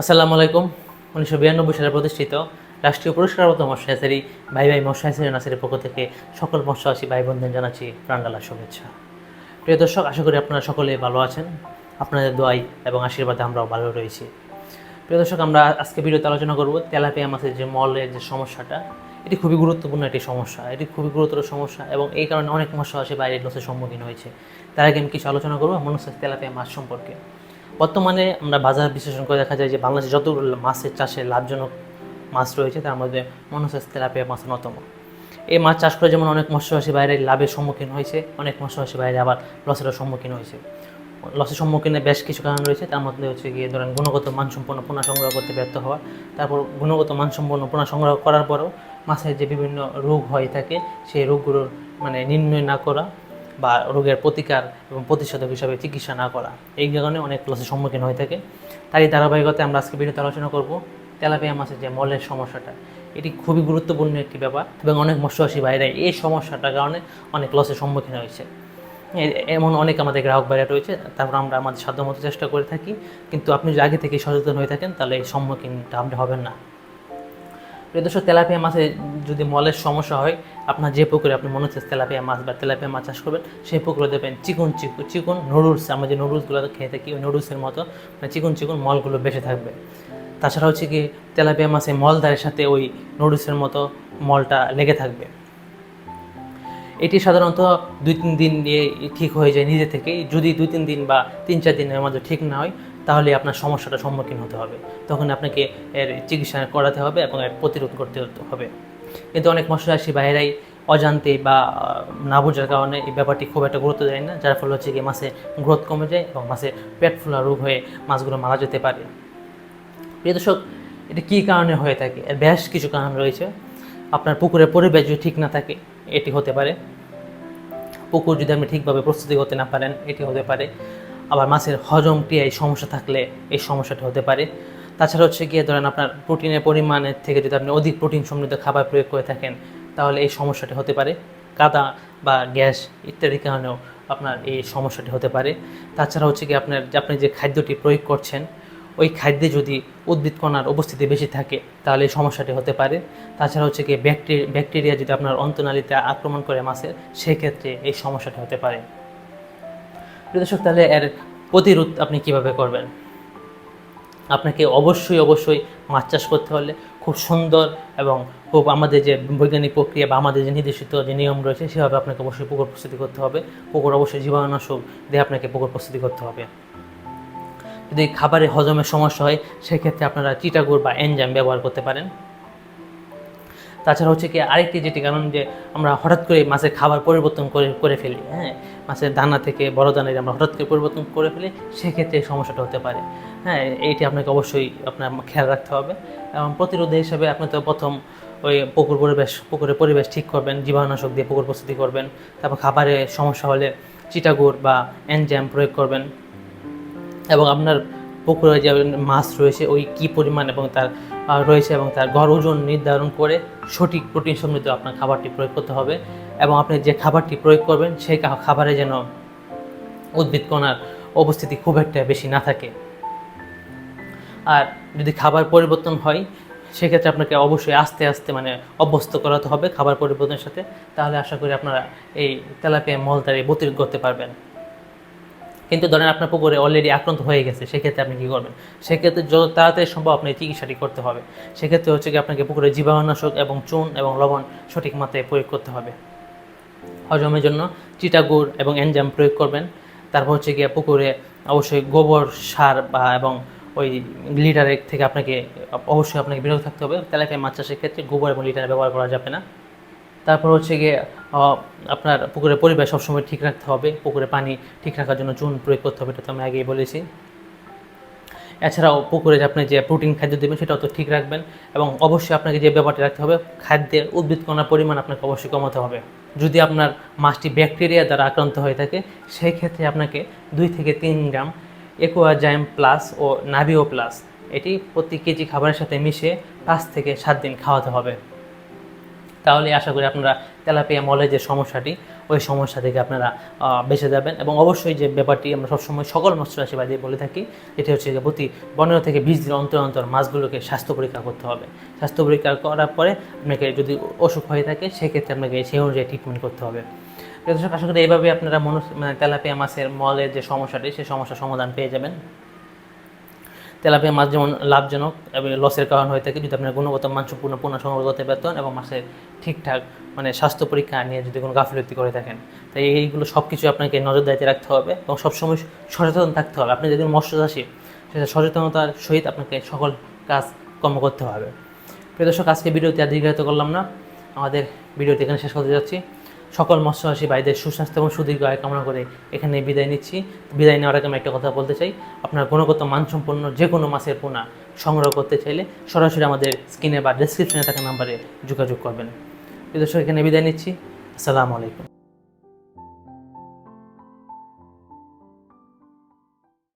আসসালামু আলাইকুম। উনিশশো বিরানব্বই সালে প্রতিষ্ঠিত রাষ্ট্রীয় পুরস্কারপ্রাপ্ত মৎস্য হ্যাচারি ভাই ভাই মৎস্য হ্যাচারি নাসের পক্ষ থেকে সকল মৎস্যবাসী ভাই বোনদের জানাচ্ছি প্রাণডালা শুভেচ্ছা। প্রিয় দর্শক, আশা করি আপনারা সকলে ভালো আছেন। আপনাদের দোয়াই এবং আশীর্বাদে আমরাও ভালো রয়েছি। প্রিয় দর্শক, আমরা আজকে ভিডিওতে আলোচনা করব তেলাপিয়া মাছের যে মলের যে সমস্যাটা, এটি খুবই গুরুত্বপূর্ণ একটি সমস্যা। এটি খুবই গুরুতর সমস্যা এবং এই কারণে অনেক মৎস্যবাসী বাইরের লসের সম্মুখীন হয়েছে। তার আগে আমি কিছু আলোচনা করব মনে হচ্ছে তেলাপিয়া মাছ সম্পর্কে। বর্তমানে আমরা বাজার বিশ্লেষণ করে দেখা যায় যে বাংলাদেশে যতগুলো মাছের চাষে লাভজনক মাছ রয়েছে, তার মধ্যে মনোসেস তেলাপিয়া মাছ অন্যতম। এই মাছ চাষ করে যেমন অনেক মৎস্যবাসী বাইরে লাভের সম্মুখীন হয়েছে, অনেক মৎস্যবাসী বাইরে আবার লসেরও সম্মুখীন হয়েছে। লসের সম্মুখীনে বেশ কিছু কারণ রয়েছে, তার মধ্যে হচ্ছে গিয়ে ধরেন গুণগত মানসম্পন্ন পোনা সংগ্রহ করতে ব্যর্থ হওয়া, তারপর গুণগত মানসম্পন্ন পোনা সংগ্রহ করার পরেও মাছের যে বিভিন্ন রোগ হয়ে থাকে, সেই রোগগুলোর মানে নির্ণয় না করা বা রোগের প্রতিকার এবং প্রতিষেধক হিসাবে চিকিৎসা না করা, এই কারণে অনেক লসের সম্মুখীন হয়ে থাকে। তারই ধারাবাহিকতায় আমরা আজকে ভিডিওতে আলোচনা করব তেলাপিয়া মাছের যে মলের সমস্যাটা। এটি খুবই গুরুত্বপূর্ণ একটি ব্যাপার এবং অনেক মৎস্যবাসী বাইরে এই সমস্যাটার কারণে অনেক লসের সম্মুখীন হয়েছে। এমন অনেক আমাদের গ্রাহক বাইরে রয়েছে, তারপর আমরা আমাদের সাধ্যমতো চেষ্টা করে থাকি, কিন্তু আপনি যদি আগে থেকে সচেতন হয়ে থাকেন, তাহলে এই সম্মুখীনটা আপনি হবেন না। প্রিয়দর্শক তেলাপিয়া মাছে যদি মলের সমস্যা হয়, আপনার যে পুকুরে আপনি মনে হচ্ছে তেলাপিয়া মাছ বা তেলাপিয়া মাছ চাষ করবেন, সেই পুকুরে দেবেন চিকন চিকন চিকন নুডলস আমরা যে নুডলসগুলো খেয়ে থাকি, ওই নুডলসের মতো মানে চিকন চিকন মলগুলো বেঁচে থাকবে। তাছাড়া হচ্ছে কি, তেলাপিয়া মাছে মলদারের সাথে ওই নুডলসের মতো মলটা লেগে থাকবে। এটি সাধারণত দুই তিন দিন দিয়ে ঠিক হয়ে যায় নিজে থেকেই। যদি দুই তিন দিন বা তিন চার দিনের মধ্যে ঠিক না হয়, তাহলে আপনার সমস্যাটার সম্মুখীন হতে হবে। তখন আপনাকে এর চিকিৎসা করাতে হবে এবং এর প্রতিরোধ করতে হবে। কিন্তু অনেক মশলাসী বাইরেই অজান্তে বা না বোঝার কারণে এই ব্যাপারটি খুব একটা গুরুত্ব দেয় না, যার ফলে হচ্ছে কি মাছে গ্রোথ কমে যায় এবং মাছে পেট ফোলা রোগ হয়ে মাছগুলো মারা যেতে পারে। প্রিয় দর্শক, এটা কী কারণে হয়ে থাকে? এর বেশ কিছু কারণ রয়েছে। আপনার পুকুরের পরিবেশ যদি ঠিক না থাকে, এটি হতে পারে। পুকুর যদি আপনি ঠিকভাবে প্রস্তুতি করতে না পারেন, এটি হতে পারে। আবার মাছের হজম ক্রিয়ায় সমস্যা থাকলে এই সমস্যাটা হতে পারে। তাছাড়া হচ্ছে গিয়ে ধরেন আপনার প্রোটিনের পরিমাণের থেকে যদি আপনি অধিক প্রোটিন সমৃদ্ধ খাবার প্রয়োগ করে থাকেন, তাহলে এই সমস্যাটি হতে পারে। কাদা বা গ্যাস ইত্যাদি কারণেও আপনার এই সমস্যাটি হতে পারে। তাছাড়া হচ্ছে কি আপনার আপনি যে খাদ্যটি প্রয়োগ করছেন, ওই খাদ্যে যদি উদ্ভিদ কণার উপস্থিতি বেশি থাকে, তাহলে এই সমস্যাটি হতে পারে। তাছাড়া হচ্ছে কি ব্যাকটেরিয়া ব্যাকটেরিয়া যদি আপনার অন্তনালীতে আক্রমণ করে মাছের সেক্ষেত্রে এই সমস্যাটি হতে পারে। দর্শক, তাহলে এর প্রতিরোধ আপনি কীভাবে করবেন? আপনাকে অবশ্যই অবশ্যই মাছ চাষ করতে হলে খুব সুন্দর এবং খুব আমাদের যে বৈজ্ঞানিক প্রক্রিয়া বা আমাদের যে নির্দেশিত যে নিয়ম রয়েছে, সেভাবে আপনাকে অবশ্যই পুকুর প্রস্তুতি করতে হবে। পুকুর অবশ্যই জীবাণুনাশক দিয়ে আপনাকে পুকুর প্রস্তুতি করতে হবে। যদি খাবারে হজমের সমস্যা হয়, সেক্ষেত্রে আপনারা চিটাগুড় বা এনজাম ব্যবহার করতে পারেন। তাছাড়া হচ্ছে কি আরেকটি যেটি কারণ যে আমরা হঠাৎ করে মাছের খাবার পরিবর্তন করে করে ফেলি হ্যাঁ? মাছের দানা থেকে বড় দানায় আমরা হঠাৎ করে পরিবর্তন করে ফেলি, সেক্ষেত্রে সমস্যাটা হতে পারে হ্যাঁ? এইটি আপনাকে অবশ্যই আপনার খেয়াল রাখতে হবে। এবং প্রতিরোধ হিসাবে আপনি তো প্রথম ওই পুকুর পরিবেশ, পুকুরের পরিবেশ ঠিক করবেন, জীবাণুনাশক দিয়ে পুকুর প্রস্তুতি করবেন, তারপর খাবারে সমস্যা হলে চিটাগুড় বা এনজ্যাম প্রয়োগ করবেন এবং আপনার পুকুরে যে মাছ রয়েছে, ওই কী পরিমাণ এবং তার রয়েছে এবং তার গড় ওজন নির্ধারণ করে সঠিক প্রোটিন সমৃদ্ধ আপনার খাবারটি প্রয়োগ করতে হবে এবং আপনি যে খাবারটি প্রয়োগ করবেন, সেই খাবারে যেন উদ্ভিদ কণার উপস্থিতি খুব একটা বেশি না থাকে। আর যদি খাবার পরিবর্তন হয়, সেক্ষেত্রে আপনাকে অবশ্যই আস্তে আস্তে মানে অভ্যস্ত করাতে হবে খাবার পরিবর্তনের সাথে। তাহলে আশা করি আপনারা এই তেলাপিয়া মলদারি প্রতিরোধ করতে পারবেন। কিন্তু ধরেন আপনার পুকুরে অলরেডি আক্রান্ত হয়ে গেছে, সেক্ষেত্রে আপনি কী করবেন? সেক্ষেত্রে যত তাড়াতাড়ি সম্ভব আপনি চিকিৎসাটি করতে হবে। সেক্ষেত্রে হচ্ছে কি আপনাকে পুকুরে জীবাণুনাশক এবং চুন এবং লবণ সঠিক মাত্রায় প্রয়োগ করতে হবে। হজমের জন্য চিটাগুড় এবং এনজাম প্রয়োগ করবেন। তারপর হচ্ছে গিয়ে পুকুরে অবশ্যই গোবর সার বা এবং ওই লিটারের থেকে আপনাকে অবশ্যই আপনাকে বিরত থাকতে হবে। তেলাপিয়া মাছ চাষের ক্ষেত্রে গোবর এবং লিটার ব্যবহার করা যাবে না। তারপর হচ্ছে গিয়ে আপনার পুকুরের পরিবেশ সবসময় ঠিক রাখতে হবে, পুকুরে পানি ঠিক রাখার জন্য চুন প্রয়োগ করতে হবে, এটা তো আমি আগেই বলেছি। এছাড়াও পুকুরে যে আপনি যে প্রোটিন খাদ্য দেবেন, সেটাও তো ঠিক রাখবেন এবং অবশ্যই আপনাকে যে ব্যাপারটি রাখতে হবে, খাদ্যের উদ্ভিদ কণার পরিমাণ আপনাকে অবশ্যই কমাতে হবে। যদি আপনার মাছটি ব্যাকটেরিয়া দ্বারা আক্রান্ত হয়ে থাকে, সেই ক্ষেত্রে আপনাকে দুই থেকে তিন গ্রাম একুয়াজাইম প্লাস ও নাভিও প্লাস, এটি প্রতি কেজি খাবারের সাথে মিশিয়ে পাঁচ থেকে সাত দিন খাওয়াতে হবে। তাহলে আশা করি আপনারা তেলাপিয়া মলের যে সমস্যাটি, ওই সমস্যা থেকে আপনারা বেঁচে যাবেন এবং অবশ্যই যে ব্যাপারটি আমরা সবসময় সকল মৎস্যচাষী ভাইদের বলে থাকি, এটি হচ্ছে যে প্রতি পনেরো থেকে বিশ দিন অন্তর অন্তর মাছগুলোকে স্বাস্থ্য পরীক্ষা করতে হবে। স্বাস্থ্য পরীক্ষা করার পরে আপনাকে যদি অসুখ হয়ে থাকে, সেক্ষেত্রে আপনাকে সেই অনুযায়ী ট্রিটমেন্ট করতে হবে। আশা করি এইভাবে আপনারা মনো মানে তেলাপিয়া মাছের মলের যে সমস্যাটি, সেই সমস্যার সমাধান পেয়ে যাবেন। তেলাপিয়া মাছ যেমন লাভজনক এবং লসের কারণ হয়ে থাকে যদি আপনার গুণগত, মানসম্পূর্ণ পূর্ণ সংগ্রহ করতে পারতেন এবং মাছের ঠিকঠাক মানে স্বাস্থ্য পরীক্ষা নিয়ে যদি কোনো গাফিলতি করে থাকেন। তাই এইগুলো সব কিছু আপনাকে নজরদারিতে রাখতে হবে এবং সবসময় সচেতন থাকতে হবে। আপনি যদি মৎস্য চাষী সেটা সচেতনতার সহিত আপনাকে সকল কাজ কর্ম করতে হবে। প্রিয় দর্শক, আজকে ভিডিওতে আর করলাম না। আমাদের ভিডিওটি এখানে শেষ করতে যাচ্ছি। সকল মৎস্যচাষী ভাইদের সুস্বাস্থ্য এবং সুদীর্ঘ আয় কামনা করে এখানে বিদায় নিচ্ছি। বিদায় নেওয়ার আগে আমি একটা কথা বলতে চাই। আপনার গুণগত মানসম্পন্ন যে কোনো মাছের পোনা সংগ্রহ করতে চাইলে সরাসরি আমাদের স্ক্রিনে বা ডেসক্রিপশনে থাকা নাম্বারে যোগাযোগ করবেন। দর্শক, এখানে বিদায় নিচ্ছি। আসসালামু আলাইকুম।